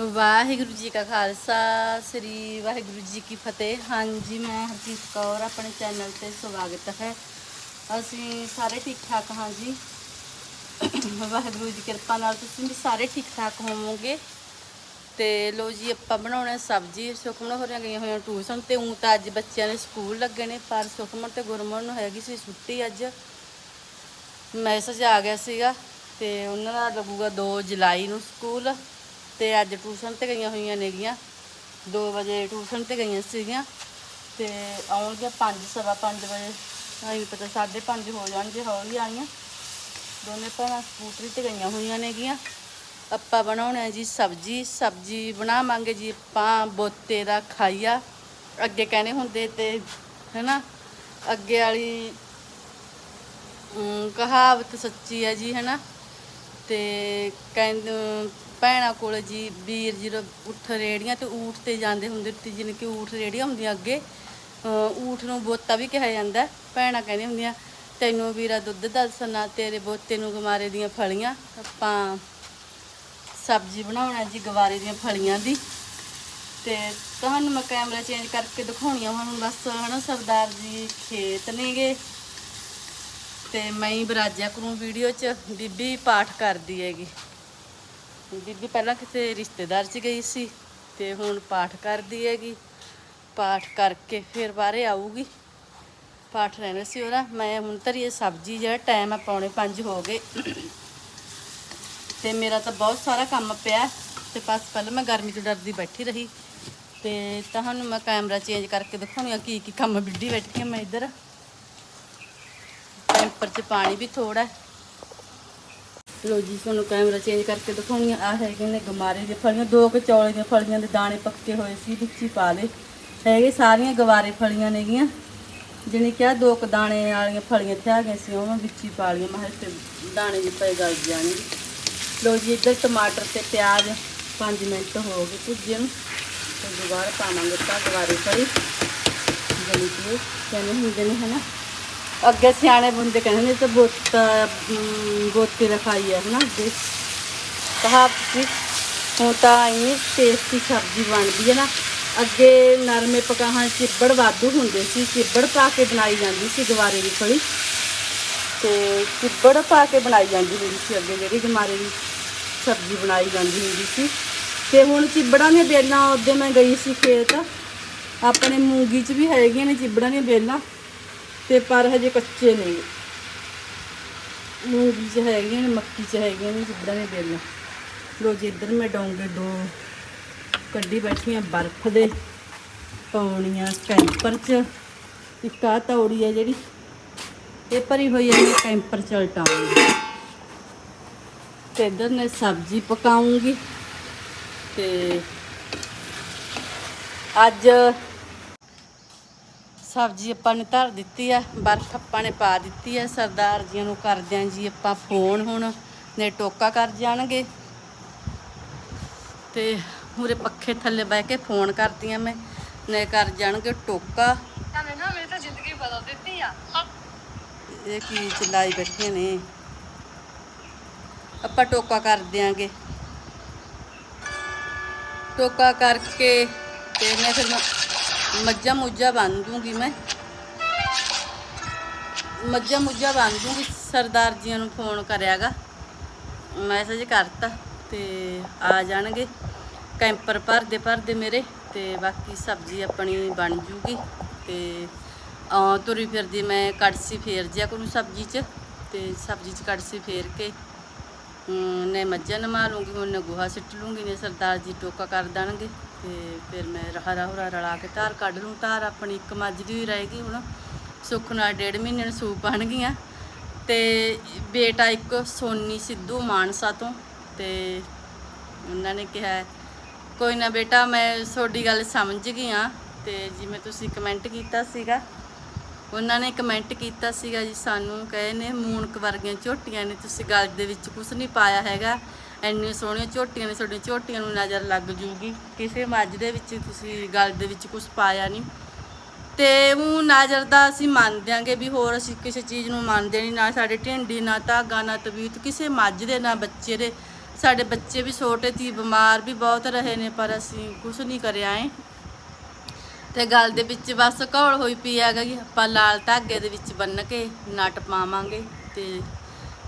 ਵਾਹਿਗੁਰੂ ਜੀ ਕਾ ਖਾਲਸਾ, ਸ੍ਰੀ ਵਾਹਿਗੁਰੂ ਜੀ ਕੀ ਫਤਿਹ। ਹਾਂਜੀ, ਮੈਂ ਹਰਜੀਤ ਕੌਰ, ਆਪਣੇ ਚੈਨਲ ਤੇ ਸਵਾਗਤ ਹੈ। ਅਸੀਂ ਸਾਰੇ ਠੀਕ ਠਾਕ ਹਾਂ ਜੀ। ਵਾਹਿਗੁਰੂ ਦੀ ਕਿਰਪਾ ਨਾਲ ਤੁਸੀਂ ਵੀ ਸਾਰੇ ਠੀਕ ਠਾਕ ਹੋਵੋਗੇ। ਤੇ ਲੋ ਜੀ, ਆਪਾਂ ਬਣਾਉਣਾ ਸਬਜ਼ੀ। ਸੁਖਮਨ ਹੋਰੀਆਂ ਗਈਆਂ ਹੋਈਆਂ ਟਿਊਸ਼ਨ ਤੇ ਉਂ ਤਾਂ ਅੱਜ ਬੱਚਿਆਂ ਦੇ ਸਕੂਲ ਲੱਗੇ ਨੇ, ਪਰ ਸੁਖਮਨ ਤੇ ਗੁਰਮਨ ਨੂੰ ਹੈਗੀ ਸੀ ਛੁੱਟੀ ਅੱਜ। ਮੈਸੇਜ ਆ ਗਿਆ ਸੀਗਾ ਤੇ ਉਹਨਾਂ ਦਾ ਲੱਗੂਗਾ 2 ਜੁਲਾਈ ਨੂੰ ਸਕੂਲ। ਤੇ ਅੱਜ ਟਿਊਸ਼ਨ ਤੇ ਗਈਆਂ ਹੋਈਆਂ ਨੇਗੀਆਂ। 2 ਵਜੇ ਟਿਊਸ਼ਨ ਤੇ ਗਈਆਂ ਸੀਗੀਆਂ ਤੇ ਆਉਣਗੇ 5 ਸਵਾ 5 ਵਜੇ। ਨਹੀਂ ਪਤਾ 5:30 ਹੋ ਜਾਣਗੇ ਹੌਲੀ ਆਈਆਂ। ਦੋਨੇ ਭੈਣਾਂ ਸਕੂਟਰੀ ਤੇ ਗਈਆਂ ਹੋਈਆਂ ਨੇਗੀਆਂ। ਆਪਾਂ ਬਣਾਉਣਾ ਜੀ ਸਬਜੀ। ਸਬਜੀ ਬਣਾਵਾਂਗੇ ਜੀ ਆਪਾਂ, ਬੋਤੇ ਦਾ ਖਾਈਆ ਅੱਗੇ ਕਹਿੰਦੇ ਹੁੰਦੇ ਤੇ, ਹੈਨਾ? ਅੱਗੇ ਵਾਲੀ ਕਹਾਵਤ ਸੱਚੀ ਹੈ ਜੀ, ਹੈਨਾ? ਤੇ ਕਹਿੰਦੇ ਭੈਣਾਂ ਕੋਲ ਜੀ, ਵੀਰ ਜਦੋਂ ਉੱਠ ਰੇੜੀਆਂ ਤੇ ਊਠ ਤੇ ਜਾਂਦੇ ਹੁੰਦੇ ਤੇ ਜਿਨ ਕਿ ਊਠ ਰੇੜੀਆਂ ਹੁੰਦੀਆਂ ਅੱਗੇ। ਊਠ ਨੂੰ ਬੋਤਾ ਵੀ ਕਿਹਾ ਜਾਂਦਾ। ਭੈਣਾਂ ਕਹਿੰਦੀਆਂ ਹੁੰਦੀਆਂ, ਤੈਨੂੰ ਵੀਰਾ ਦੁੱਧ ਦੱਸਣਾ, ਤੇਰੇ ਬੋਤੇ ਨੂੰ ਗਮਾਰੇ ਦੀਆਂ ਫਲੀਆਂ। ਆਪਾਂ ਸਬਜ਼ੀ ਬਣਾਉਣਾ ਜੀ ਗਵਾਰੇ ਦੀਆਂ ਫਲੀਆਂ ਦੀ। ਤੇ ਤੁਹਾਨੂੰ ਮੈਂ ਕੈਮਰਾ ਚੇਂਜ ਕਰਕੇ ਦਿਖਾਉਣੀਆਂ ਹੁਣ, ਬਸ ਹਨਾ ਸਰਦਾਰ ਜੀ ਖੇਤ ਨੇਗੇ। ਤੇ ਮੈਂ ਹੀ ਬਰਾਜਿਆ ਕਰੂੰ ਵੀਡੀਓ 'ਚ, ਬੀਬੀ ਪਾਠ ਕਰਦੀ ਹੈਗੀ। ਬੀਬੀ ਪਹਿਲਾਂ ਕਿਸੇ ਰਿਸ਼ਤੇਦਾਰ 'ਚ ਗਈ ਸੀ ਤੇ ਹੁਣ ਪਾਠ ਕਰਦੀ ਹੈਗੀ। ਪਾਠ ਕਰਕੇ ਫਿਰ ਬਾਹਰੇ ਆਊਗੀ। ਪਾਠ ਰਹਿਣਾ ਸੀ ਉਹਦਾ। ਮੈਂ ਹੁਣ ਧਰੀਏ ਸਬਜ਼ੀ ਜਿਹੜਾ ਟਾਈਮ ਆ ਪੌਣੇ 5 ਹੋ ਗਏ। ਤੇ ਮੇਰਾ ਤਾਂ ਬਹੁਤ ਸਾਰਾ ਕੰਮ ਪਿਆ। ਤੇ ਬਸ ਪਹਿਲਾਂ ਮੈਂ ਗਰਮੀ ਤੋਂ ਡਰਦੀ ਬੈਠੀ ਰਹੀ। ਤੇ ਤੁਹਾਨੂੰ ਮੈਂ ਕੈਮਰਾ ਚੇਂਜ ਕਰਕੇ ਦਿਖਾਉਣੀ ਆ ਕੀ ਕੀ ਕੰਮ ਵਿੱਢੀ ਬੈਠੀ ਆ ਮੈਂ ਇੱਧਰ। ਟੈਂਪਰ 'ਚ ਪਾਣੀ ਵੀ ਥੋੜਾ ਲੋ ਜੀ, ਤੁਹਾਨੂੰ ਕੈਮਰਾ ਚੇਂਜ ਕਰਕੇ ਦਿਖਾਉਣੀ ਆ। ਹੈਗੇ ਨੇ ਗਮਾਰੇ ਦੀਆਂ ਫਲੀਆਂ, ਦੋ ਕੁ ਚੌਲੇ ਦੀਆਂ ਫਲੀਆਂ ਦੇ ਦਾਣੇ ਪੱਕੇ ਹੋਏ ਸੀ, ਵਿੱਚ ਹੀ ਪਾ ਲਏ। ਹੈਗੇ ਸਾਰੀਆਂ ਗਵਾਰੇ ਫਲੀਆਂ ਨੇਗੀਆਂ ਜਿਹਨੇ ਕਿਹਾ, ਦੋ ਕੁ ਦਾਣੇ ਵਾਲੀਆਂ ਫਲੀਆਂ ਇੱਥੇ ਆ ਗਈਆਂ ਸੀ, ਉਹ ਮੈਂ ਵਿੱਚ ਹੀ ਪਾ ਲਈਆਂ। ਮੈਂ ਕਿਹਾ ਇੱਥੇ ਦਾਣੇ ਜਿਹੇ ਪਏ ਗਲ ਜਾਣਗੇ। ਲੋ ਜੀ, ਇੱਧਰ ਟਮਾਟਰ ਤੇ ਪਿਆਜ਼ 5 ਮਿੰਟ ਹੋ ਗਏ ਭੁੱਜੇ ਨੂੰ। ਤੇ ਦੁਬਾਰਾ ਪਾਵਾਂਗੇ ਤਾਂ ਗਵਾਰੇ ਫਲੀ। ਜਿਹੜੀ ਕਿ ਕਹਿੰਦੇ ਹੁੰਦੇ ਨੇ, ਹਨਾ? ਅੱਗੇ ਸਿਆਣੇ ਬੰਦੇ ਕਹਿੰਦੇ ਨੇ ਤਾਂ ਬੋਤਾ ਅਮ, ਰਖਾਈ ਹੈ ਨਾ ਅੱਗੇ। ਕਹਾਵਤ ਸੀ ਹੁਣ ਤਾਂ ਇੰਨੀ ਟੇਸਟੀ ਸਬਜ਼ੀ ਬਣਦੀ ਹੈ ਨਾ। ਅੱਗੇ ਨਰਮੇ ਪਕਾਹਾਂ ਚਿੱਬੜ ਵਾਧੂ ਹੁੰਦੇ ਸੀ ਚਿੱਬੜ ਪਾ ਕੇ ਬਣਾਈ ਜਾਂਦੀ ਸੀ ਗਵਾਰੇ ਦੀ ਫਲੀ ਤੇ ਚਿੱਬੜ ਪਾ ਕੇ ਬਣਾਈ ਜਾਂਦੀ ਹੁੰਦੀ ਸੀ ਅੱਗੇ ਜਿਹੜੀ ਗਮਾਰੇ ਦੀ ਸਬਜ਼ੀ ਬਣਾਈ ਜਾਂਦੀ ਹੁੰਦੀ ਸੀ। ਤੇ ਹੁਣ ਚਿੱਬੜਾਂ ਦੀਆਂ ਬੇਲਾਂ ਉਹਦੇ ਮੈਂ ਗਈ ਸੀ ਖੇਤ। ਆਪਣੇ ਮੂੰਗੀ 'ਚ ਵੀ ਹੈਗੀਆਂ ਨੇ ਚਿੱਬੜਾਂ ਦੀਆਂ ਬੇਲਾਂ। ਤੇ ਪਰ ਹਜੇ ਕੱਚੇ ਨੇ ਮੂੰਗੀ 'ਚ ਹੈਗੀਆਂ ਨੇ, ਮੱਕੀ 'ਚ ਹੈਗੀਆਂ ਨੇ ਚਿੱਬੜਾਂ ਦੀਆਂ ਬੇਲਾਂ। ਲੋ ਜੀ, ਇੱਧਰ ਮੈਂ ਡੋਂਗੇ ਦੋ ਕੱਢੀ ਬੈਠੀ ਆ, ਬਰਫ਼ ਦੇ ਪਾਉਣੀਆਂ ਕੈਂਪਰ 'ਚ। ਇੱਕ ਆ ਤੌੜੀ ਆ ਜਿਹੜੀ, ਇਹ ਭਰੀ ਹੋਈ ਹੈ ਮੈਂ ਕੈਂਪਰ ਚ ਉਲਟਾਉਂਗੀ। ਤੇ ਇੱਧਰ ਮੈਂ ਸਬਜ਼ੀ ਪਕਾਉਂਗੀ। ਤੇ ਅੱਜ ਸਬਜ਼ੀ ਆਪਾਂ ਨੇ ਧਰ ਦਿੱਤੀ ਆ ਬਰਫ਼ ਆਪਾਂ ਨੇ ਪਾ ਦਿੱਤੀ ਆ ਸਰਦਾਰ ਜੀਆਂ ਨੂੰ ਕਰਦਿਆਂ ਜੀ ਆਪਾਂ ਫੋਨ ਹੁਣ ਨੇ ਟੋਕਾ ਕਰ ਜਾਣਗੇ। ਤੇ ਮੂਰੇ ਪੱਖੇ ਥੱਲੇ ਬਹਿ ਕੇ ਫੋਨ ਕਰਦੀਆਂ ਮੈਂ ਨੇ ਕਰ ਜਾਣਗੇ ਟੋਕਾ। ਤੁਹਾਨੂੰ ਨਾ ਮੇਰੀ ਤਾਂ ਜ਼ਿੰਦਗੀ ਬਦਲ ਦਿੱਤੀ ਆ। ਇਹ ਕੀ ਚਲਾਈ ਬੈਠੀਆਂ ਨੇ। ਆਪਾਂ ਟੋਕਾ ਕਰ ਦਿਆਂਗੇ। ਟੋਕਾ ਕਰਕੇ ਤੇ ਮੈਂ ਫਿਰ ਮੱਝਾਂ ਮੁੱਝਾਂ ਬੰਨ ਦੂੰਗੀ ਮੈਂ। ਮੱਝਾਂ ਮੁੱਝਾਂ ਬੰਨ ਦੂੰਗੀ ਸਰਦਾਰ ਜੀਆਂ ਨੂੰ ਫੋਨ ਕਰਿਆਗਾ। ਮੈਸੇਜ ਕਰਤਾ ਤੇ ਆ ਜਾਣਗੇ। ਕੈਂਪਰ ਭਰਦੇ ਭਰਦੇ ਮੇਰੇ ਤੇ ਬਾਕੀ ਸਬਜ਼ੀ ਆਪਣੀ ਬਣ ਜੂਗੀ ਤੇ ਤੁਰੀ ਫਿਰਦੀ ਮੈਂ ਕੜਸੀ ਫੇਰ ਜਿਆ ਕਰੂੰ ਸਬਜ਼ੀ 'ਚ ਤੇ ਸਬਜ਼ੀ 'ਚ ਕੜਸੀ ਫੇਰ ਕੇ ਅਮ, ਨੇ ਮੱਝਾਂ ਨਮਾ ਲੂੰਗੀ ਹੁਣ ਨੇ ਗੋਹਾ ਸਿੱਟ ਲੂੰਗੀ ਨੇ ਸਰਦਾਰ ਜੀ ਟੋਕਾ ਕਰ ਦੇਣਗੇ। ਤੇ ਫਿਰ ਮੈਂ ਹਰਾ ਹੁਰਾ ਰਲਾ ਕੇ ਧਾਰ ਕੱਢ ਲੂੰ। ਧਾਰ ਆਪਣੀ ਇੱਕ ਮੱਝ ਦੀ ਹੀ ਰਹੇਗੀ ਹੁਣ। ਸੁੱਖ ਨਾਲ ਡੇਢ ਮਹੀਨੇ ਨੂੰ ਸੂਪ ਬਣ ਗਈਆਂ। ਤੇ ਬੇਟਾ ਇੱਕ, ਸੋਨੀ ਸਿੱਧੂ ਮਾਨਸਾ ਤੋਂ। ਤੇ ਉਹਨਾਂ ਨੇ ਕਿਹਾ, ਕੋਈ ਨਾ ਬੇਟਾ, ਮੈਂ ਤੁਹਾਡੀ ਗੱਲ ਸਮਝ ਗਈ ਆ ਤੇ ਜਿਵੇਂ ਤੁਸੀਂ ਕਮੈਂਟ ਕੀਤਾ ਸੀਗਾ। ਉਹਨਾਂ ਨੇ ਕਮੈਂਟ ਕੀਤਾ ਸੀਗਾ ਜੀ, ਸਾਨੂੰ ਕਹੇ ਨੇ, ਮੂਨਕ ਵਰਗੀਆਂ ਝੋਟੀਆਂ ਨੇ, ਤੁਸੀਂ ਗੱਲ ਦੇ ਵਿੱਚ ਕੁਝ ਨਹੀਂ ਪਾਇਆ ਹੈਗਾ। ਇੰਨੀਆਂ ਸੋਹਣੀਆਂ ਝੋਟੀਆਂ ਨੇ, ਤੁਹਾਡੀਆਂ ਝੋਟੀਆਂ ਨੂੰ ਨਜ਼ਰ ਲੱਗ ਜੂਗੀ। ਕਿਸੇ ਮੱਝ ਦੇ ਵਿੱਚ ਤੁਸੀਂ ਗਲ ਦੇ ਵਿੱਚ ਕੁਝ ਪਾਇਆ ਨਹੀਂ। ਤੇ ਉਹ ਨਜ਼ਰ ਦਾ ਅਸੀਂ ਮੰਨ ਦਿਆਂਗੇ ਵੀ ਹੋਰ ਅਸੀਂ ਕਿਸੇ ਚੀਜ਼ ਨੂੰ ਮੰਨਦੇ ਨਹੀਂ, ਨਾ ਸਾਡੇ ਢਿੰਡੀ, ਨਾ ਧਾਗਾ, ਨਾ ਤਵੀਤ। ਕਿਸੇ ਮੱਝ ਦੇ, ਨਾ ਬੱਚੇ ਦੇ। ਸਾਡੇ ਬੱਚੇ ਵੀ ਛੋਟੇ ਸੀ ਬਿਮਾਰ ਵੀ ਬਹੁਤ ਰਹੇ ਨੇ, ਪਰ ਅਸੀਂ ਕੁਝ ਨਹੀਂ ਕਰਿਆ ਏ ਤੇ ਗੱਲ ਦੇ ਵਿੱਚ ਬਸ ਘੋਲ ਹੋਈ ਪਈ ਹੈਗਾ ਕਿ ਆਪਾਂ ਲਾਲ ਧਾਗੇ ਦੇ ਵਿੱਚ ਬੰਨ ਕੇ ਨਟ ਪਾਵਾਂਗੇ ਤੇ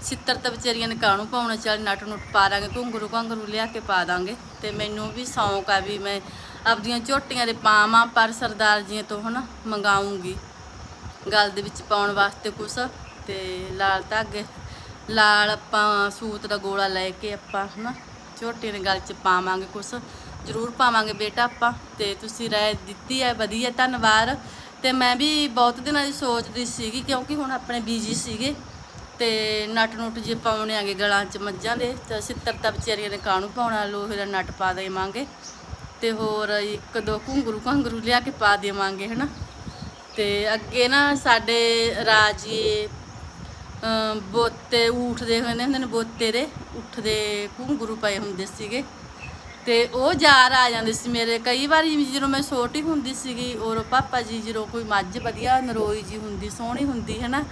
ਸਿੱਤਰ ਤਾਂ ਵਿਚਾਰੀਆਂ ਨੇ ਕਾਣੂ ਪਾਉਣਾ? ਚੱਲ ਨਟ ਨੁੱਟ ਪਾ ਦਾਂਗੇ, ਘੁੰਗਰੂ ਘੁੰਗਰੂ ਲਿਆ ਕੇ ਪਾ ਦਾਂਗੇ। ਤੇ ਮੈਨੂੰ ਵੀ ਸ਼ੌਂਕ ਆ ਵੀ ਮੈਂ ਆਪਦੀਆਂ ਝੋਟੀਆਂ ਦੇ ਪਾਵਾਂ, ਪਰ ਸਰਦਾਰ ਜੀਆਂ ਤੋਂ ਹਨਾ ਮੰਗਾਉਂਗੀ ਗਲ ਦੇ ਵਿੱਚ ਪਾਉਣ ਵਾਸਤੇ ਕੁਛ। ਤੇ ਲਾਲ ਧਾਗੇ ਲਾਲ ਆਪਾਂ ਸੂਤ ਦਾ ਗੋਲਾ ਲੈ ਕੇ ਆਪਾਂ ਹਨਾ ਝੋਟੀਆਂ ਦੇ ਗਲ 'ਚ ਪਾਵਾਂਗੇ ਕੁਛ। ਜ਼ਰੂਰ ਪਾਵਾਂਗੇ ਬੇਟਾ ਆਪਾਂ। ਤੇ ਤੁਸੀਂ ਰਾਏ ਦਿੱਤੀ ਹੈ, ਵਧੀਆ, ਧੰਨਵਾਦ। ਤੇ ਮੈਂ ਵੀ ਬਹੁਤ ਦਿਨਾਂ ਦੀ ਸੋਚਦੀ ਸੀਗੀ, ਕਿਉਂਕਿ ਹੁਣ ਆਪਣੇ ਬੀਜੀ ਸੀਗੇ। ਤੇ ਨਟ ਨੁੱਟ ਜੇ ਪਾਉਣੇ ਆਗੇ ਗਲਾਂ 'ਚ ਮੱਝਾਂ ਦੇ, ਤੇ ਸਿੱਤਰ ਤਾਂ ਵਿਚਾਰੀਆਂ ਨੇ ਕਾਣੂ ਪਾਉਣਾ ਲੋਹੇ ਦਾ ਨਟ ਪਾ ਦੇਵਾਂਗੇ। ਤੇ ਹੋਰ ਇੱਕ ਦੋ ਘੁੰਗਰੂ ਘੰਗਰੂ ਲਿਆ ਕੇ ਪਾ ਦੇਵਾਂਗੇ, ਹਨਾ। ਤੇ ਅੱਗੇ ਨਾ ਸਾਡੇ ਰਾਜੀ ਬੋਤੇ ਊਠ ਦੇ ਕਹਿੰਦੇ ਹੁੰਦੇ ਨੇ, ਬੋਤੇ ਦੇ ਉੱਠ ਦੇ ਘੁੰਗਰੂ ਪਏ ਹੁੰਦੇ ਸੀਗੇ। ਤੇ ਉਹ ਯਾਰ ਆ ਜਾਂਦੇ ਸੀ ਮੇਰੇ। ਕਈ ਵਾਰੀ ਜਦੋਂ ਮੈਂ ਛੋਟੀ ਹੁੰਦੀ ਸੀਗੀ, ਔਰ ਪਾਪਾ ਜੀ ਜਦੋਂ ਕੋਈ ਮੱਝ ਵਧੀਆ ਨਰੋਈ ਜੀ ਹੁੰਦੀ, ਸੋਹਣੀ ਹੁੰਦੀ ਹੈ ਨਾ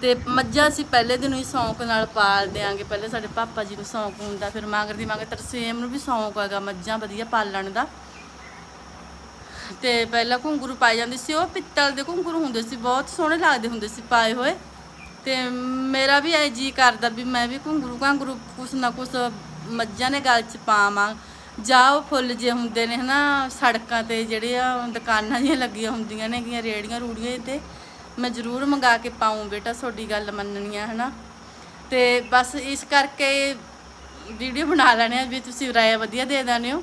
ਤੇ ਮੱਝਾਂ ਅਸੀਂ ਪਹਿਲੇ ਦਿਨ ਹੀ ਸ਼ੌਂਕ ਨਾਲ ਪਾਲ ਦਿਆਂਗੇ। ਪਹਿਲੇ ਸਾਡੇ ਪਾਪਾ ਜੀ ਨੂੰ ਸ਼ੌਂਕ ਹੁੰਦਾ, ਫਿਰ ਮਾਂਗਰ ਦੀ ਮਗਰ ਤਰਸੇਮ ਨੂੰ ਵੀ ਸ਼ੌਂਕ ਹੈਗਾ ਮੱਝਾਂ ਵਧੀਆ ਪਾਲਣ ਦਾ। ਤੇ ਪਹਿਲਾਂ ਘੁੰਗਰੂ ਪਾਏ ਜਾਂਦੇ ਸੀ, ਉਹ ਪਿੱਤਲ ਦੇ ਘੁੰਗਰੂ ਹੁੰਦੇ ਸੀ, ਬਹੁਤ ਸੋਹਣੇ ਲੱਗਦੇ ਹੁੰਦੇ ਸੀ ਪਾਏ ਹੋਏ। ਤੇ ਮੇਰਾ ਵੀ ਐ ਜੀ ਕਰਦਾ ਵੀ ਮੈਂ ਵੀ ਘੁੰਗਰੂ ਘਾਂਗਰੂ ਕੁਛ ਨਾ ਕੁਛ ਮੱਝਾਂ ਨੇ ਗਲ ਚ ਪਾਵਾਂ। ਜਾਂ ਉਹ ਫੁੱਲ ਜੇ ਹੁੰਦੇ ਨੇ ਹਨਾ, ਸੜਕਾਂ ਤੇ ਜਿਹੜੇ ਆ ਦੁਕਾਨਾਂ ਜਿਹੀਆਂ ਲੱਗੀਆਂ ਹੁੰਦੀਆਂ ਨੇ ਗੀਆਂ ਰੇੜੀਆਂ ਰੂੜੀਆਂ ਤੇ ਮੈਂ ਜ਼ਰੂਰ ਮੰਗਾ ਕੇ ਪਾਉਂ ਬੇਟਾ, ਤੁਹਾਡੀ ਗੱਲ ਮੰਨਣੀ ਆ, ਹਨਾ? ਤੇ ਬਸ ਇਸ ਕਰਕੇ ਵੀਡੀਓ ਬਣਾ ਲੈਣੇ ਆ, ਵੀ ਤੁਸੀਂ ਰਾਏ ਵਧੀਆ ਦੇ ਦੇਣੇ ਹੋ।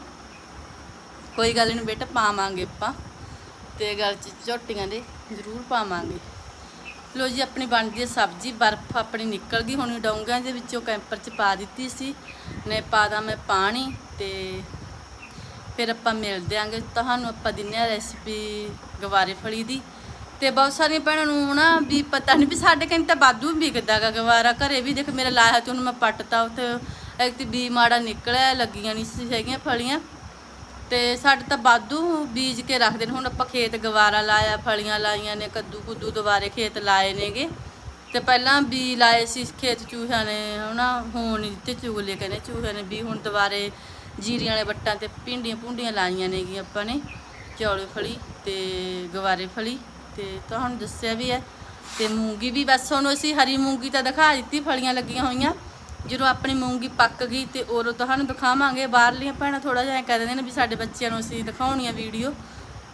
ਕੋਈ ਗੱਲ ਨਹੀਂ ਬੇਟਾ, ਪਾਵਾਂਗੇ ਆਪਾਂ। ਤੇ ਗੱਲ ਚ ਝੋਟੀਆਂ ਦੇ ਜ਼ਰੂਰ ਪਾਵਾਂਗੇ। ਲੋ ਜੀ, ਆਪਣੀ ਬਣਦੀ ਹੈ ਸਬਜ਼ੀ, ਬਰਫ਼ ਆਪਣੀ ਨਿਕਲ ਗਈ, ਹੋਣੀ ਡੋਂਗਾਂ ਦੇ ਵਿੱਚੋਂ ਕੈਂਪਰ ਚ ਪਾ ਦਿੱਤੀ ਸੀ। ਨੇ ਪਾ ਦਾ ਮੈਂ ਪਾਣੀ ਤੇ ਫਿਰ ਆਪਾਂ ਮਿਲਦੇ ਆਂਗੇ। ਤੁਹਾਨੂੰ ਆਪਾਂ ਦਿੰਨੇ ਆ ਰੈਸਪੀ ਗਵਾਰੇ ਫਲੀ ਦੀ। ਤੇ ਬਹੁਤ ਸਾਰੀਆਂ ਭੈਣਾਂ ਨੂੰ ਨਾ ਵੀ ਪਤਾ ਨਹੀਂ ਵੀ ਸਾਡੇ ਕਹਿੰਦੇ ਤਾਂ ਬਾਦੂ ਵਿਕਦਾ ਗਾ ਗਵਾਰਾ। ਘਰੇ ਵੀ ਦੇਖ ਮੇਰਾ ਲਾਇਆ ਤੇ ਉਹਨੂੰ ਮੈਂ ਪੱਟਤਾ, ਉੱਥੇ ਇੱਕ ਤੇ ਬੀ ਮਾੜਾ ਨਿਕਲਿਆ, ਲੱਗੀਆਂ ਨਹੀਂ ਸੀ ਹੈਗੀਆਂ ਫਲੀਆਂ। ਤੇ ਸਾਡੇ ਤਾਂ ਬਾਦੂ ਬੀਜ ਕੇ ਰੱਖਦੇ ਨੇ। ਹੁਣ ਆਪਾਂ ਖੇਤ ਗਵਾਰਾ ਲਾਇਆ, ਫਲੀਆਂ ਲਾਈਆਂ ਨੇ ਕੱਦੂ ਕੁੱਦੂ ਦੁਬਾਰੇ ਖੇਤ ਲਾਏ ਨੇਗੇ। ਤੇ ਪਹਿਲਾਂ ਬੀ ਲਾਏ ਸੀ ਖੇਤ ਚੂਹਿਆਂ ਨੇ ਹਨਾ ਹੁਣ ਨਹੀਂ ਦਿੱਤੇ ਚੂਗਲੇ ਕਹਿੰਦੇ ਚੂਹਿਆਂ ਨੇ। ਵੀ ਹੁਣ ਦੁਬਾਰੇ ਜੀਰੀਆਂ ਵਾਲੇ ਵੱਟਾਂ ਤੇ ਪਿੰਡੀਆਂ ਪੁੰਡੀਆਂ ਲਾਈਆਂ ਨੇਗੀਆਂ ਆਪਾਂ ਨੇ। ਚੌਲੇ ਫਲੀ ਤੇ ਗਵਾਰੇ ਫਲੀ। ਤੇ ਤੁਹਾਨੂੰ ਦੱਸਿਆ ਵੀ ਹੈ। ਤੇ ਮੂੰਗੀ ਵੀ ਬਸ ਹੁਣ ਅਸੀਂ ਹਰੀ ਮੂੰਗੀ ਤਾਂ ਦਿਖਾ ਦਿੱਤੀ, ਫਲੀਆਂ ਲੱਗੀਆਂ ਹੋਈਆਂ। ਜਦੋਂ ਆਪਣੀ ਮੂੰਗੀ ਪੱਕ ਗਈ ਤੇ ਉਦੋਂ ਤੁਹਾਨੂੰ ਦਿਖਾਵਾਂਗੇ। ਬਾਹਰਲੀਆਂ ਭੈਣਾਂ ਥੋੜਾ ਜਿਹਾ ਕਹਿ ਦਿੰਦੇ ਨੇ ਵੀ ਸਾਡੇ ਬੱਚਿਆਂ ਨੂੰ ਅਸੀਂ ਦਿਖਾਉਣੀ ਆ ਵੀਡੀਓ।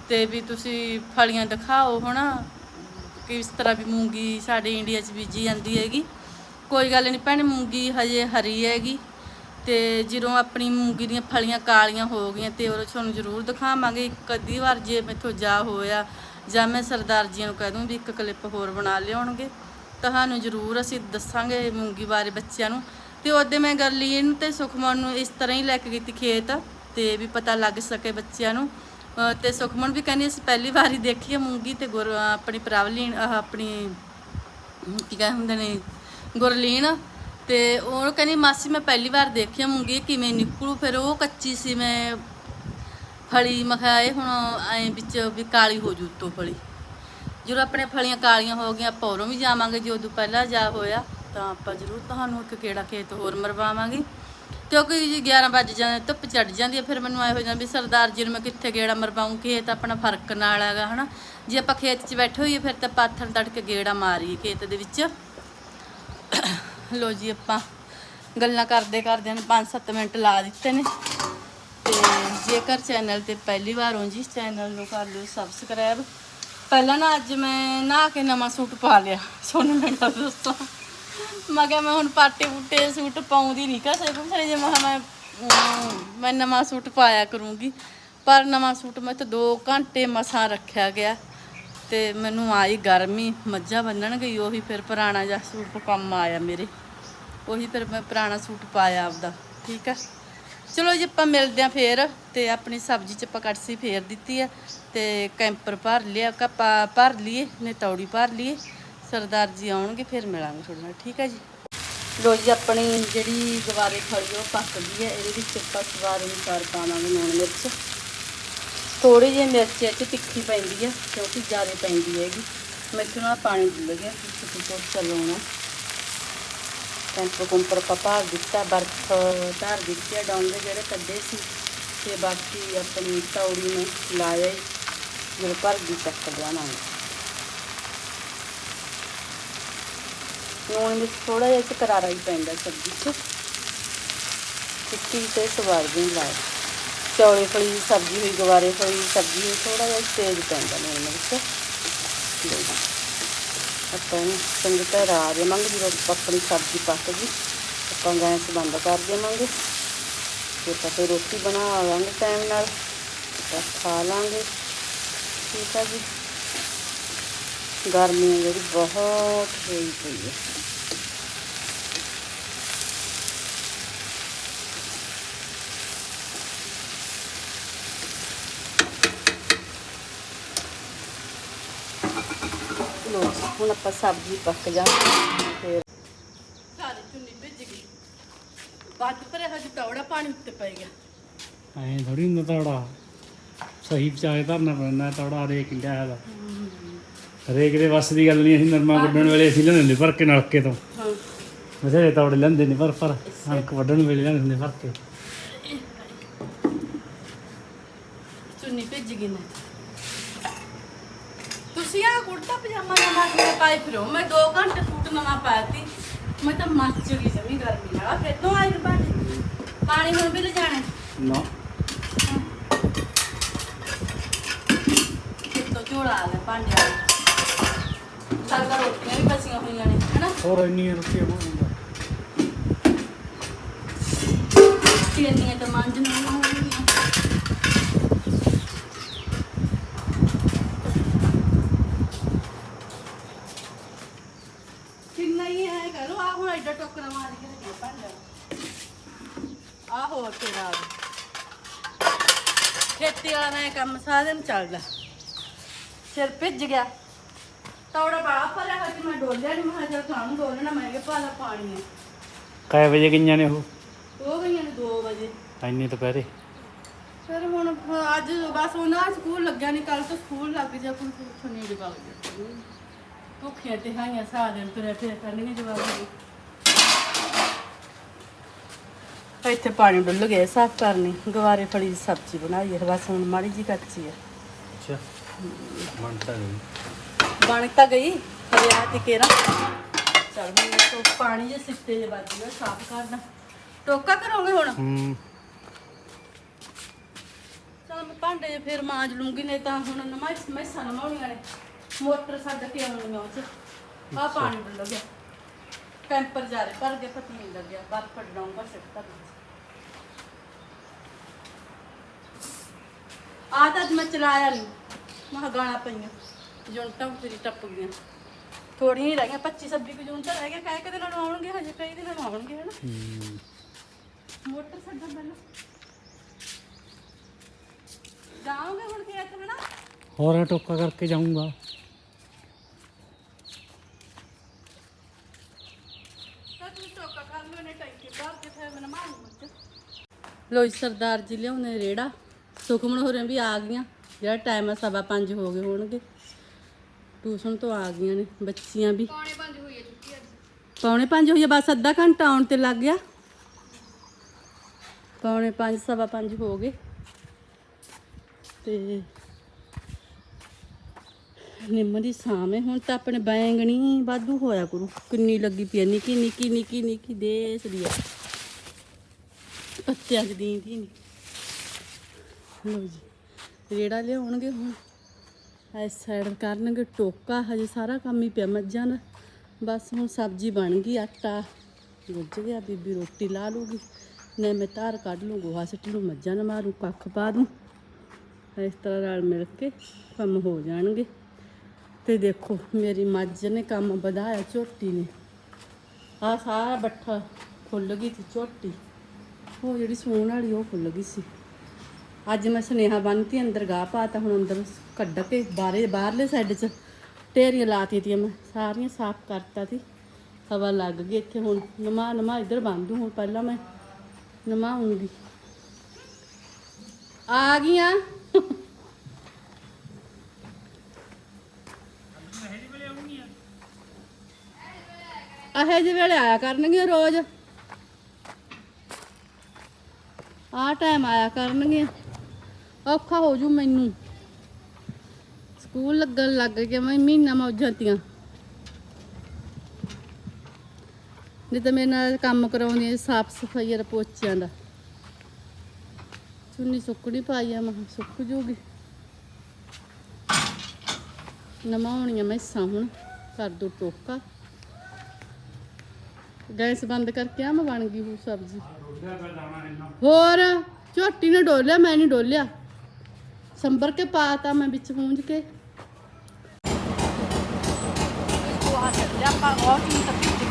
ਤੇ ਵੀ ਤੁਸੀਂ ਫਲੀਆਂ ਦਿਖਾਓ ਹਨਾ ਕਿਸ ਤਰ੍ਹਾਂ ਵੀ ਮੂੰਗੀ ਸਾਡੇ ਇੰਡੀਆ 'ਚ ਬੀਜੀ ਜਾਂਦੀ ਹੈਗੀ। ਕੋਈ ਗੱਲ ਨਹੀਂ ਭੈਣ, ਮੂੰਗੀ ਹਜੇ ਹਰੀ ਹੈਗੀ। ਤੇ ਜਦੋਂ ਆਪਣੀ ਮੂੰਗੀ ਦੀਆਂ ਫਲੀਆਂ ਕਾਲੀਆਂ ਹੋ ਗਈਆਂ ਤੇ ਉਹ ਤੁਹਾਨੂੰ ਜ਼ਰੂਰ ਦਿਖਾਵਾਂਗੇ। ਇੱਕ ਅੱਧੀ ਵਾਰ ਜੇ ਮੈਥੋਂ ਜਾ ਹੋਇਆ ਜਾਂ ਮੈਂ ਸਰਦਾਰ ਜੀਆਂ ਨੂੰ ਕਹਿ ਦੂੰ ਵੀ ਇੱਕ ਕਲਿੱਪ ਹੋਰ ਬਣਾ ਲਿਆਉਣਗੇ, ਤੁਹਾਨੂੰ ਜ਼ਰੂਰ ਅਸੀਂ ਦੱਸਾਂਗੇ ਮੂੰਗੀ ਬਾਰੇ ਬੱਚਿਆਂ ਨੂੰ। ਤੇ ਉਹਦੇ ਮੈਂ ਗਰਲੀਨ ਤੇ ਸੁਖਮਨ ਨੂੰ ਇਸ ਤਰ੍ਹਾਂ ਹੀ ਲੈ ਕੇ ਗਈ ਖੇਤ, ਤੇ ਵੀ ਪਤਾ ਲੱਗ ਸਕੇ ਬੱਚਿਆਂ ਨੂੰ। ਅਹ ਤੇ ਸੁਖਮਨ ਵੀ ਕਹਿੰਦੀ ਅਸੀਂ ਪਹਿਲੀ ਵਾਰ ਹੀ ਦੇਖੀ ਹੈ ਮੂੰਗੀ ਤੇ ਗੁਰ ਆਪਣੀ ਪ੍ਰਾਵਲੀਨ ਆਪਣੀ, ਕੀ ਕਹਿੰਦੇ ਹੁੰਦੇ ਨੇ, ਗੁਰਲੀਨ। ਤੇ ਉਹ ਕਹਿੰਦੀ, ਮਾਸੀ ਮੈਂ ਪਹਿਲੀ ਵਾਰ ਦੇਖੀ ਹੈ ਮੂੰਗੀ ਕਿਵੇਂ ਨਿਕਲੂ? ਫਿਰ ਉਹ ਕੱਚੀ ਸੀ, ਮੈਂ ਫਲੀ ਮਖਾਏ ਹੁਣ ਐ ਵਿੱਚ ਵੀ ਕਾਲੀ ਹੋ ਜੂ ਉੱਤੋਂ ਫਲੀ। ਜਦੋਂ ਆਪਣੇ ਫਲੀਆਂ ਕਾਲੀਆਂ ਹੋ ਗਈਆਂ, ਆਪਾਂ ਉਰੋਂ ਵੀ ਜਾਵਾਂਗੇ, ਜੇ ਉਦੋਂ ਪਹਿਲਾਂ ਜਾ ਹੋਇਆ, ਤਾਂ ਆਪਾਂ ਜ਼ਰੂਰ ਤੁਹਾਨੂੰ ਇੱਕ ਕਿਹੜਾ ਖੇਤ ਹੋਰ ਮਰਵਾਵਾਂਗੇ। ਕਿਉਂਕਿ ਜੀ 11 ਵਜੇ ਜਾਂਦੇ ਧੁੱਪ ਚੜ ਜਾਂਦੀ ਹੈ, ਫਿਰ ਮੈਨੂੰ ਐ ਹੋ ਜਾਂਦਾ ਵੀ ਸਰਦਾਰ ਜੀ ਨੂੰ ਮੈਂ ਕਿੱਥੇ ਗੇੜਾ ਮਰਵਾਉਂ ਖੇਤ ਆਪਣਾ ਫ਼ਰਕ ਨਾਲ ਹੈਗਾ, ਹਨਾ। ਜੇ ਆਪਾਂ ਖੇਤ 'ਚ ਬੈਠੇ ਹੋਈਏ, ਫਿਰ ਤਾਂ ਪਾਥਰ ਤੜਕ ਗੇੜਾ ਮਾਰੀਏ ਖੇਤ ਦੇ ਵਿੱਚ। ਲੋ ਜੀ ਆਪਾਂ ਗੱਲਾਂ ਕਰਦੇ ਕਰਦੇ ਨੇ 5-7 ਮਿੰਟ ਲਾ ਦਿੱਤੇ ਨੇ। ਤੇ ਜੇਕਰ ਚੈਨਲ ਤੇ ਪਹਿਲੀ ਵਾਰ ਹੋ ਜੀ, ਚੈਨਲ ਨੂੰ ਕਰ ਲਿਓ ਸਬਸਕ੍ਰਾਈਬ ਪਹਿਲਾਂ ਨਾ ਅੱਜ ਮੈਂ ਨਹਾ ਕੇ ਨਵਾਂ ਸੂਟ ਪਾ ਲਿਆ। ਸੋਨੂੰ ਮੈਂ ਗੱਲ ਦੱਸਾਂ ਮੈਂ ਕਿਹਾ ਮੈਂ ਹੁਣ ਪਾਟੇ ਬੂਟੇ ਸੂਟ ਪਾਉਂਦੀ ਨਹੀਂ ਕਿਸੇ ਕੁਛ ਜੇ ਮੈਂ ਕਿਹਾ ਮੈਂ ਮੈਂ ਨਵਾਂ ਸੂਟ ਪਾਇਆ ਕਰੂੰਗੀ। ਪਰ ਨਵਾਂ ਸੂਟ ਮੈਂ ਤਾਂ 2 ਘੰਟੇ ਮਸਾਂ ਰੱਖਿਆ ਗਿਆ। ਤੇ ਮੈਨੂੰ ਆਈ ਗਰਮੀ, ਮੱਝਾਂ ਬੰਨਣ ਗਈ, ਉਹੀ ਫਿਰ ਪੁਰਾਣਾ ਜਿਹਾ ਸੂਟ ਕੰਮ ਆਇਆ ਮੇਰੇ। ਉਹੀ ਫਿਰ ਮੈਂ ਪੁਰਾਣਾ ਸੂਟ ਪਾਇਆ ਆਪਦਾ। ਠੀਕ ਹੈ ਚਲੋ ਜੀ, ਆਪਾਂ ਮਿਲਦੇ ਆ ਫੇਰ ਤੇ ਆਪਣੀ ਸਬਜ਼ੀ ਚ ਆਪਾਂ ਕੜਸੀ ਫੇਰ ਦਿੱਤੀ ਆ ਤੇ ਕੈਂਪਰ ਭਰ ਲਿਆ, ਕੱਪਾ ਭਰ ਲਈਏ ਨੇ ਤੌੜੀ ਭਰ ਲਈਏ। ਸਰਦਾਰ ਜੀ ਆਉਣਗੇ, ਫਿਰ ਮਿਲਾਂਗੇ ਤੁਹਾਡੇ ਨਾਲ, ਠੀਕ ਹੈ ਜੀ? ਲੋ ਜੀ, ਆਪਣੀ ਜਿਹੜੀ ਗਵਾਰੇ ਖੜੀ ਉਹ ਪੱਕ ਗਈ ਹੈ ਇਹਦੇ ਵਿੱਚ ਆਪਾਂ ਸਵਾਦ ਅਨੁਸਾਰ ਪਾਵਾਂਗੇ ਲੂਣ ਮਿਰਚ। ਥੋੜੀ ਜਿਹੀ ਮਿਰਚ ਇਹ 'ਚ ਤਿੱਖੀ ਪੈਂਦੀ ਹੈ ਕਿਉਂਕਿ ਜ਼ਿਆਦਾ ਪੈਂਦੀ ਹੈਗੀ। ਮੈਥੋਂ ਨਾ ਪਾਣੀ ਡੁੱਲ ਗਿਆ, ਤੁਸੀਂ ਕੋਲ ਚਲਾਉਣਾ ਕੈਂਪ ਕੁੰਪਰ ਆਪਾਂ ਭਰ ਦਿੱਤਾ, ਬਰਫ ਧਾਰ ਦਿੱਤੀ ਆ ਡੋਂਗੇ ਜਿਹੜੇ ਕੱਢੇ ਸੀ। ਤੇ ਬਾਕੀ ਆਪਣੀ ਤੌੜੀ ਨੂੰ ਲਾਇਆ ਹੀ ਜਦੋਂ ਭਰ ਦੀ ਚੱਕ ਲਿਆਵਾਂਗੇ ਨੂਣ ਵਿੱਚ ਥੋੜਾ ਜਿਹਾ ਇਸ ਕਰਾਰਾ ਹੀ ਪੈਂਦਾ ਸਬਜ਼ੀ 'ਚ। ਟਿੱਕੀ ਤੇ ਸਵਾਦ ਵੀ ਲਾਇਆ। ਚੌਲੇ ਫਲੀ ਸਬਜ਼ੀ ਹੋਈ, ਗਵਾਰੇ ਫਲੀ ਸਬਜ਼ੀ ਹੋਈ ਥੋੜਾ ਜਿਹਾ ਤੇਜ਼ ਪੈਂਦਾ ਨੂਣ ਵਿੱਚ ਆਪਾਂ ਨੂੰ ਚੰਗੀ ਤਰ੍ਹਾਂ ਰਾ ਦੇਵਾਂਗੇ, ਜਦੋਂ ਆਪਣੀ ਸਬਜ਼ੀ ਪੱਕ ਗਈ, ਆਪਾਂ ਗੈਸ ਬੰਦ ਕਰ ਦੇਵਾਂਗੇ। ਤੇ ਆਪਾਂ ਫਿਰ ਰੋਟੀ ਬਣਾ ਲਾਂਗੇ ਟਾਈਮ ਨਾਲ, ਆਪਾਂ ਖਾ ਲਾਂਗੇ। ਠੀਕ ਆ ਜੀ। ਗਰਮੀ ਜਿਹੜੀ ਬਹੁਤ ਹੋਈ ਪਈ ਹੈ। ਲੋ ਹੁਣ ਆਪਾਂ ਸਬਜ਼ੀ ਪੱਕ ਜਾ ਫਿਰ ਸਾਰੀ ਚੁੰਨੀ ਭਿੱਜ ਗਈ। ਵੱਧ ਪਰੇ ਹਜੇ ਤੌੜਾ ਪਾਣੀ ਉੱਤੇ ਪੈ ਗਿਆ। ਐਂ ਥੋੜੀ ਹੁੰਦਾ ਤੌੜਾ। ਸਹੀ ਪਚਾਏ ਧਰਨਾ ਪੈਂਦਾ ਤੌੜਾ ਹਰੇਕ ਕਿੰਡਾ ਹੈਗਾ। ਹਰੇਕ ਦੇ ਵੱਸ ਦੀ ਗੱਲ ਨਹੀਂ ਅਸੀਂ ਨਰਮਾ ਵੱਢਣ ਵੇਲੇ ਅਸੀਂ ਲੈਂਦੇ ਭਰ ਕੇ ਨਲਕੇ ਤੋਂ। ਹਾਂ। ਬਥੇਰੇ ਤੌੜੇ ਲੈਂਦੇ ਨੇ ਪਰ ਪਰ ਕਣਕ ਵੱਢਣ ਵੇਲੇ ਲੈਂਦੇ ਹੁੰਦੇ ਭਰ ਕੇ ਚੁੰਨੀ ਭਿੱਜ ਗਈ ਨਾ। ਤੁਸੀਂ ਕੁੜਤਾ ਪਜਾਮਾ ਨਵਾਂ ਕਿਵੇਂ ਪਾਏ ਫਿਰੋ। ਮੈਂ 2 ਘੰਟੇ ਸੂਟ ਨਵਾਂ ਪਾਇਆ ਤੀ ਮੈਂ ਤਾਂ ਮੱਚ ਗਈ ਜਮੀ ਗਰਮੀ ਨਾਲ। ਫਿਰ ਤੋਂ ਆਈ ਬਾਅਦ ਪਾਣੀ ਹੁਣ ਵੀ ਲੈ ਜਾਣਾ ਨਾ। ਕਿਤੋਂ ਝੋਲਾ ਆ ਗਿਆ ਭਾਂਡੇ ਵਾਲਾ? ਸਾਡਾ ਰੋਟੀਆਂ ਵੀ ਬਚੀਆਂ ਹੋਈਆਂ ਨੇ ਹਨਾ? ਹੋਰ ਇੰਨੀ ਰੋਟੀ ਬਣਾਉਂਦਾ। ਕਿੰਨੀਆਂ ਤਾਂ ਮੰਜ ਨੂੰ ਹੋਣਗੀਆਂ ਕਿੰਨਾ ਹੀ ਹੈ ਕਰੋ ਆ ਹੁਣ ਐਡਾ ਟੋਕਰਾ ਮਾਰ ਕੇ ਰੱਖਿਆ ਭਾਂਡਾ ਆਹੋ ਤੇਰਾ ਖੇਤੀ ਵਾਲਾ ਮੈਂ ਕੰਮ ਸਾਰਾ ਦਿਨ ਚੱਲਦਾ। ਸਿਰ ਭਿੱਜ ਗਿਆ। ਤੌੜਾ ਬੜਾ ਭਰਿਆ ਹੋਇਆ ਸੀ ਮੈਂ ਡੋਲਿਆ ਨਹੀਂ ਮੈਂ ਜਦ ਖਾਣ ਡੋਲਣਾ ਮੈਂ ਕਿਹਾ ਪਾਲਾ ਪਾਣੀ ਹੈ ਕਾਏ ਵਜੇ ਗਈਆਂ ਨੇ ਉਹ? ਹੋ ਗਈਆਂ ਨੇ 2 ਵਜੇ। ਇੰਨੇ ਦੁਪਹਿਰੇ? ਫਿਰ ਹੁਣ ਅੱਜ ਬਸ ਉਹਨਾਂ ਦਾ ਸਕੂਲ ਲੱਗਿਆ ਨਹੀਂ ਕੱਲ ਤੋਂ ਸਕੂਲ ਲੱਗ ਜਾ ਕੋਈ ਨਹੀਂ ਜਵਾਬ। ਦੇ ਭੁੱਖੀਆਂ ਤੇ ਹਾਈਆਂ ਸਾਰਾ ਦਿਨ ਤੁਰੇ ਫਿਰ ਕਰਨਗੇ ਜਵਾਬ ਦੇ ਇੱਥੇ ਪਾਣੀ ਡੁੱਲ ਗਿਆ ਸਾਫ਼ ਕਰਨੀ। ਗਵਾਰੇ ਫਲੀ ਦੀ ਸਬਜ਼ੀ ਬਣਾਈ ਹੈ ਬਸ ਹੁਣ ਮਾੜੀ ਜੀ ਕੱਚੀ ਹੈ। ਅੱਛਾ। ਬਣਤਾ ਗਈ। ਬਣ ਤਾਂ ਗਈ ਹਰਿਆ ਤੇ ਕੇਰਾ। ਚਲ ਮੈਂ ਤੋਂ ਪਾਣੀ ਜੇ ਸਿੱਟੇ ਜੇ ਵੱਜ ਗਿਆ ਸਾਫ਼ ਕਰਨਾ। ਟੋਕਾ ਕਰੋਗੇ ਹੁਣ? ਹੂੰ। ਚਲ ਮੈਂ ਭਾਂਡੇ ਜਿਹੇ ਫਿਰ ਮਾਂਜ ਲੂੰਗੀ ਨਹੀਂ ਤਾਂ ਹੁਣ ਨਮਾਈ ਮੈਸਾਂ ਨਮਾਉਣੀਆਂ ਨੇ। ਮੋਟਰ ਛੱਡ ਕੇ ਆਉਣੀਆਂ ਉਹ ਚ। ਆ ਪਾਣੀ ਡੁੱਲ ਗਿਆ। ਕੈਂਪਰ ਜਾ ਰਹੇ ਭਰ ਕੇ ਪਤੀ ਨਹੀਂ ਲੱਗਿਆ। ਬਰਫ ਡਾਉਂਗਾ ਸਿੱਟਾ ਆ ਤਾਂ ਅੱਜ ਮੈਂ ਚਲਾਇਆ ਨਹੀਂ ਮਾ ਗਾਣਾ ਪਈਆਂ। ਜੁੰਟਾਂ ਤੇਰੀ ਟੱਪ ਗਈਆਂ। ਥੋੜੀਆਂ ਹੀ ਰਹਿ ਗਈਆਂ। 25 26 ਕੁ ਜੂਨ ਤਾਂ ਰਹਿ ਗਿਆ ਕਹਿ ਕੇ ਦਿਨਾਂ ਨੂੰ ਆਉਣਗੇ ਹਜੇ ਕਈ ਦਿਨਾਂ ਨੂੰ ਆਉਣਗੇ ਹਨਾ। ਹੂੰ। ਮੋਟਰ ਛੱਡਣ ਪਹਿਲਾਂ। ਜਾਓਗੇ ਹੁਣ ਖੇਤ ਹਨਾ? ਹੋਰ ਟੋਕਾ ਕਰਕੇ ਜਾਊਂਗਾ। ਤਾਂ ਤੂੰ ਟੋਕਾ ਕਰ ਲਿਓ ਨੇ ਟੈਂਕੀ ਭਰ ਕੇ ਫਿਰ ਮੈਂ ਮਾਰੂ ਮੁੱਚ ਲੋ ਜੀ ਸਰਦਾਰ ਜੀ ਲਿਆਉਂਦੇ ਰੇੜਾ। ਸੁਖਮਨ ਹੋਰਾਂ ਵੀ ਆ ਗਈਆਂ। ਜਿਹੜਾ ਟਾਈਮ ਆ ਸਵਾ ਪੰਜ ਹੋ ਗਏ ਹੋਣਗੇ। ਟਿਊਸ਼ਨ ਤੋਂ ਆ ਗਈਆਂ ਨੇ ਬੱਚੀਆਂ ਵੀ। ਪੌਣੇ ਪੰਜ ਹੋਈ ਹੈ ਛੁੱਟੀ ਅੱਜ। ਪੌਣੇ ਪੰਜ ਹੋਈ ਆ ਬਸ ਅੱਧਾ ਘੰਟਾ ਆਉਣ ਤੇ ਲੱਗ ਗਿਆ। ਪੌਣੇ ਪੰਜ ਸਵਾ ਪੰਜ ਹੋ ਗਏ। ਤੇ ਨਿੰਮ ਦੀ ਸਾਵੇਂ ਹੁਣ ਤਾਂ ਆਪਣੇ ਬੈਂਗਣੀ ਵਾਧੂ ਹੋਇਆ ਕਰੂ। ਕਿੰਨੀ ਲੱਗੀ ਪਈ ਨਿੱਕੀ ਨਿੱਕੀ ਨਿੱਕੀ ਨਿੱਕੀ ਦੇਸ ਦੀ ਆ। ਪੱਤਿਆਂ ਦੀ ਦੀ ਨਹੀਂ ਲਓ ਜੀ, ਰੇੜਾ ਲਿਆਉਣਗੇ ਹੁਣ। ਇਸ ਸਾਈਡ ਕਰਨਗੇ ਟੋਕਾ, ਹਜੇ ਸਾਰਾ ਕੰਮ ਹੀ ਪਿਆ ਮੱਝਾਂ ਦਾ। ਬਸ ਹੁਣ ਸਬਜ਼ੀ ਬਣ ਗਈ, ਆਟਾ ਗੁੱਝ ਗਿਆ, ਬੀਬੀ ਰੋਟੀ ਲਾ ਲੂਗੀ। ਨੇ ਮੈਂ ਧਾਰ ਕੱਢ ਲੂੰ, ਗੋਹਾ ਸਿੱਟ ਲੂੰ, ਮੱਝਾਂ ਨੂੰ ਮਾਰੂ, ਕੱਖ ਪਾ ਦੂੰ। ਇਸ ਤਰ੍ਹਾਂ ਰਲ ਮਿਲ ਕੇ ਕੰਮ ਹੋ ਜਾਣਗੇ। ਤੇ ਦੇਖੋ, ਮੇਰੀ ਮੱਝ ਨੇ ਕੰਮ ਵਧਾਇਆ, ਝੋਟੀ ਨੇ। ਆ ਸਾਰਾ ਬੱਠਾ ਖੁੱਲ ਗਈ ਸੀ ਝੋਟੀ। ਉਹ ਜਿਹੜੀ ਸੂਣ ਵਾਲੀ, ਉਹ ਖੁੱਲ ਗਈ ਸੀ। ਅੱਜ ਮੈਂ ਸੁਨੇਹਾ ਬੰਨਤੀ ਅੰਦਰ ਗਾਹ ਪਾਤਾ ਹੁਣ ਅੰਦਰ ਕੱਢ ਕੇ ਬਾਹਰੇ ਬਾਹਰਲੇ ਸਾਈਡ 'ਚ ਢੇਰੀਆਂ ਲਾਤੀ ਤੀਆਂ ਮੈਂ, ਸਾਰੀਆਂ ਸਾਫ਼ ਕਰਤਾ ਸੀ ਹਵਾ ਲੱਗ ਗਈ ਇੱਥੇ ਹੁਣ, ਨਮਾ ਨਮਾ ਇੱਧਰ ਬੰਦੂ ਹੁਣ ਪਹਿਲਾਂ ਮੈਂ ਨਮਾਉਂਗੀ। ਆ ਗਈਆਂ। ਆਹ ਇਹ ਵੇਲੇ ਆਇਆ ਕਰਨਗੇ ਰੋਜ਼। ਆਹ ਟਾਈਮ ਆਇਆ ਕਰਨਗੇ ਔਖਾ ਹੋ ਜੂ ਮੈਨੂੰ। ਸਕੂਲ ਲੱਗਣ ਲੱਗ ਗਿਆ ਮੈਂ ਮਹੀਨਾ ਮੌਜਾਂ ਤੀਆਂ। ਨਹੀਂ ਤਾਂ ਮੇਰੇ ਨਾਲ ਕੰਮ ਕਰਾਉਂਦੀਆਂ ਸਾਫ਼ ਸਫ਼ਾਈ ਦਾ ਪੋਚਿਆਂ ਦਾ। ਚੁੰਨੀ ਸੁੱਕਣੀ ਪਾਈ ਆ ਮੈਂ ਕਿਹਾ ਸੁੱਕ ਜੂਗੀ। ਨਮਾਉਣੀਆਂ ਮੈਸਾਂ ਹੁਣ ਕਰ ਦੋ ਟੋਕਾ। ਗੈਸ ਬੰਦ ਕਰਕੇ ਆ ਮੈਂ ਬਣ ਗਈ ਉਹ ਸਬਜ਼ੀ। ਹੋਰ ਝੋਟੀ ਨੇ ਡੋਲਿਆ ਮੈਂ ਨਹੀਂ ਡੋਲਿਆ। ਸੰਭਰ ਕੇ ਪਾਤਾ ਮੈਂ ਵਿੱਚ ਪੂੰਝ ਕੇ। ਉਹ ਆ ਚੱਲਿਆ ਆਪਾਂ ਉਹ ਕੀ ਸਬਜ਼ੀ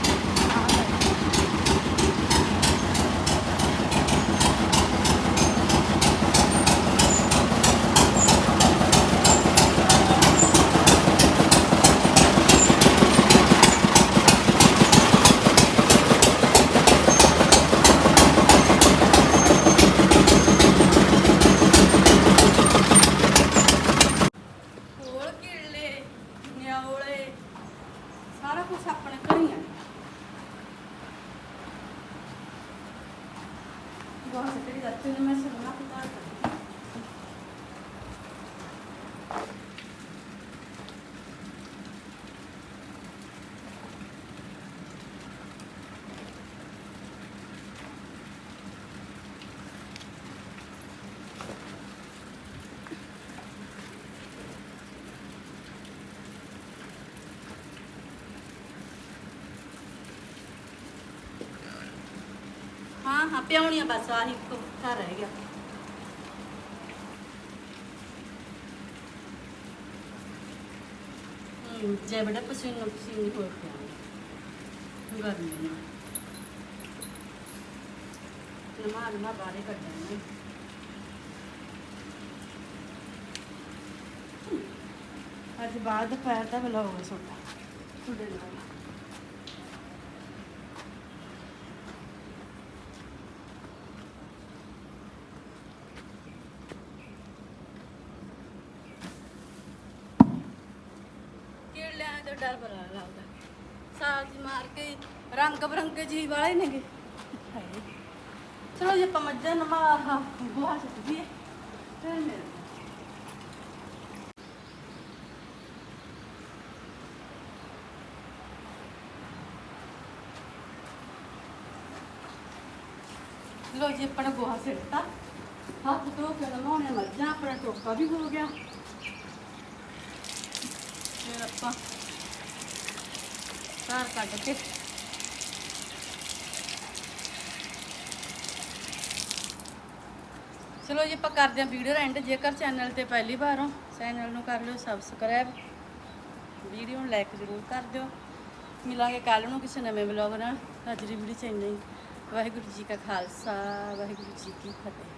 ਕੋਲ ਕਿੜਲੇ ਨਿਆਉਲੇ ਸਾਰਾ ਕੁਝ ਆਪਣੇ ਘਰ ਹੀ ਆ ਬਹੁਤ ਤੇਰੀ ਦੱਤੇ ਨੇ ਮੈਂ ਸੁਣਾ ਪਤਾ ਕਰ ਹਾਂ ਹਾਂ ਪਿਆਉਣੀਆਂ ਬਸ, ਆਹੀ ਘਰ ਰਹਿ ਗਿਆ। ਹੂੰ, ਜੇ ਬੜਾ ਪਸੀਨਾ ਪਸੀਨੀ ਹੋ ਪਿਆ। ਗਰਮੀ ਨਾਲ। ਨਮਾ ਨਮਾ ਬਾਰੇ ਕੱਢਣੇ ਅੱਜ ਬਾਅਦ ਦੁਪਹਿਰ ਦਾ ਬੁਲਾਉਗਾ ਸੋਟਾ ਤੁਹਾਡੇ ਨਾਲ। ਕੀੜਿਆਂ ਤੋਂ ਡਰ ਬੜਾ ਲੱਗਦਾ ਸਾਲ ਜੀ ਮਾਰ ਕੇ ਰੰਗ ਬਰੰਗੇ ਜੀ ਵਾਲੇ ਨੇਗੇ ਹਾਏ। ਚਲੋ ਜੇ ਆਪਾਂ ਮੱਝਾਂ ਨਮਾ ਆਹ ਗੋਹਾ ਸੁੱਟ ਦਈਏ ਫਿਰ ਮੇਰੇ ਲੋ ਜੀ ਆਪਣਾ ਗੋਹਾ ਸਿੱਟਤਾ ਹੱਥ ਧੋ ਕੇ ਨਮਾਉਣੇ ਮੱਝਾਂ ਆਪਣਾ ਟੋਕਾ ਵੀ ਹੋ ਗਿਆ ਕੱਢ ਕੇ। ਚਲੋ ਜੀ, ਆਪਾਂ ਕਰਦੇ ਹਾਂ ਵੀਡੀਓ ਐਂਡ ਜੇਕਰ ਚੈਨਲ ਤੇ ਪਹਿਲੀ ਵਾਰ ਹੋ ਚੈਨਲ ਨੂੰ ਕਰ ਲਿਓ ਸਬਸਕ੍ਰਾਈਬ ਵੀਡੀਓ ਨੂੰ ਲਾਈਕ ਜ਼ਰੂਰ ਕਰ ਦਿਓ। ਮਿਲਾਂਗੇ ਕੱਲ ਨੂੰ ਕਿਸੇ ਨਵੇਂ ਵਲੌਗ ਨਾਲ। ਅੱਜ ਦੀ ਵੀਡੀਓ ਚ ਇੰਨਾ ਹੀ। ਵਾਹਿਗੁਰੂ ਜੀ ਕਾ ਖਾਲਸਾ, ਵਾਹਿਗੁਰੂ ਜੀ ਕੀ ਫਤਿਹ।